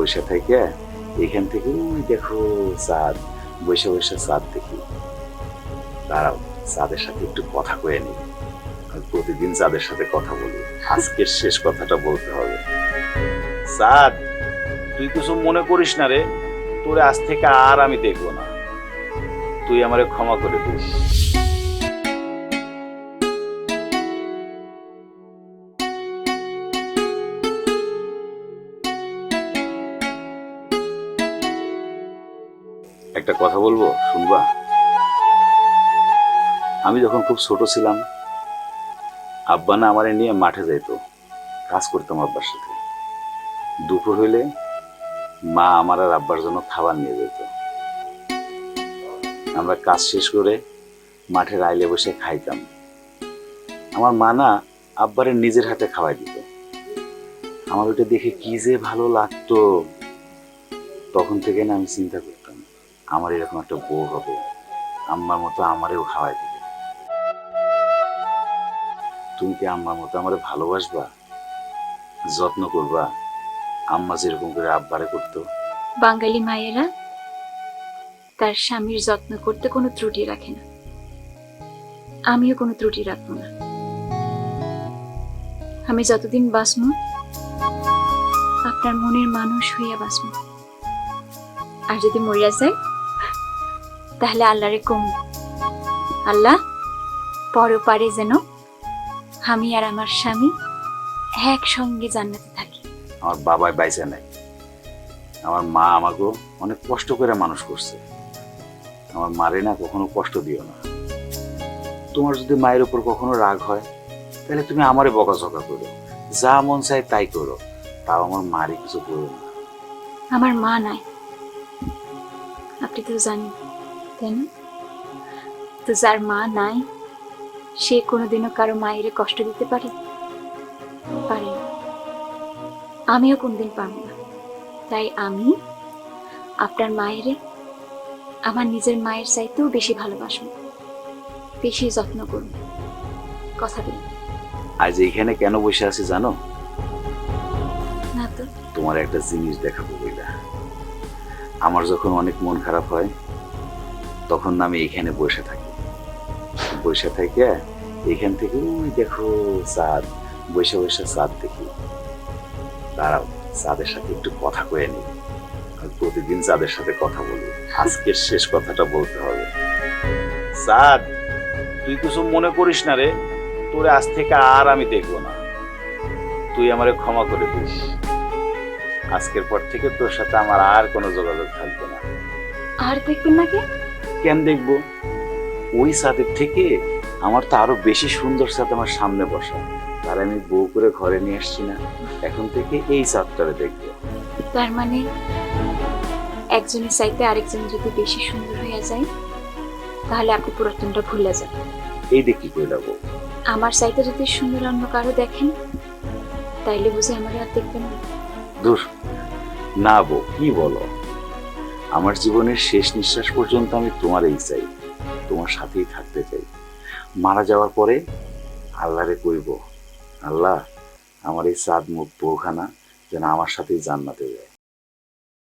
বসে থেকে এখান থেকে, ওই দেখো চাঁদ বসে বসে চাঁদ দেখি। দাঁড়াও চাঁদের সাথে একটু কথা কয়ে নি। প্রতিদিন চাঁদের সাথে কথা বলি। আজকের শেষ কথাটা বলতে হবে। চাঁদ তুই কিছু মনে করিস না রে। তোর আজ থেকে আর আমি দেখব না। তুই আমারে ক্ষমা করে দিস। একটা কথা বলব? শুনবা? আমি যখন খুব ছোট ছিলাম, আব্বা না আমারে নিয়ে মাঠে যাইতো, কাজ করতাম আব্বার সাথে। দুপুর হইলে মা আমার আর আব্বার জন্য খাবার নিয়ে যেত। আমরা কাজ শেষ করে মাঠের আইলে বসে খাইতাম। আমার মা না আব্বারে নিজের হাতে খাওয়াই দিত। আমার ওটা দেখে কি যে ভালো লাগতো। তখন থেকে না আমি চিন্তা করতাম আমার এরকম একটা বউ হবে। আম্মার মতো আমারেও খাওয়াই দিবে। তুমি কি আম্মার মতো আমারে ভালোবাসবা? যত্ন করবা? আম্মা যেরকম করে আব্বারে করতো। বাঙালি মায়েরা, তার স্বামীর যত্ন করতে কোনো ত্রুটি রাখে না। আমিও কোনো ত্রুটি রাখব না। আমি যতদিন বাঁচব, আপনার মনের মানুষ হইয়া বাঁচব। আর যদি মরিয়া যায় তাহলে আল্লাহরে কম। আল্লাহ পরপারে যেন আমি আর আমার স্বামী একসঙ্গে জান্নাতে থাকি। আমার বাবাই বাইসে নাই। আমার মা আমাকে অনেক কষ্ট করে মানুষ করছে। আমার মারে না কখনো কষ্ট দিও না। তোমার যদি মায়ের উপর কখনো রাগ হয় তাহলে তুমি আমারে বকাঝকা করো। যা মন চায় তাই করো। তাও আমার মারে কিছু করো না। আমার মা নাই। আপনি তো জানেন। তাই না তো যার মা নাই সে কোনোদিনও কারও মায়ের কষ্ট দিতে পারে পারে না। আমিও কোনদিন পারব না। তাই আমি আপনার মায়ের আমার নিজের মায়ের চাইতেও বেশি ভালোবাসবো। বেশি যত্ন করব। কথা দিন। আজ এইখানে কেন বসে আছি জানো? না তো। তোমার একটা জিনিস দেখাবো বইলা। আমার যখন অনেক মন খারাপ হয় তখন আমি এখানে বসে থাকি। বসে থেকে এখান থেকে, ওই দেখো চাঁদ বসে বসে চাঁদ দেখি। দাঁড়াও চাঁদের সাথে একটু কথা কয়ে নি। প্রতিদিন চাঁদের সাথে কথা বলি। আজকের শেষ কথাটা বলতে হবে। চাঁদ তুই কিছু মনে করিস না রে। তোর আজ থেকে আর আমি দেখব না। তুই আমারে ক্ষমা করে দিস। আজকের পর থেকে তোর সাথে আমার আর কোনো যোগাযোগ থাকবে না। আর দেখবেন না কে? কেন দেখব ওই সাথের থেকে আমার তো আরও বেশি সুন্দর সাথ আমার সামনে বসা। তার আমি বউ করে ঘরে নিয়ে আসছি না। এখন থেকে এই সাতটারে দেখব। তার মানে একজনের চাইতে আরেকজন যদি বেশি সুন্দর হয়ে যায় তাহলে আপনি পুরাতনটা ভুলে যান। এই দেখি কইলা বউ। আমার চাইতে যদি সুন্দর অন্য কারও দেখেন তাইলে বুঝে আমার আর দেখবেন না। দূর। না বউ কি বলো? আমার জীবনের শেষ নিঃশ্বাস পর্যন্ত আমি তোমারই চাই, তোমার সাথেই থাকতে চাই। মারা যাওয়ার পরে আল্লাহরে কইব, আল্লাহ, আমার এই চাঁদ মুখ বউখানা যেন আমার সাথেই জান্নাতে যায়।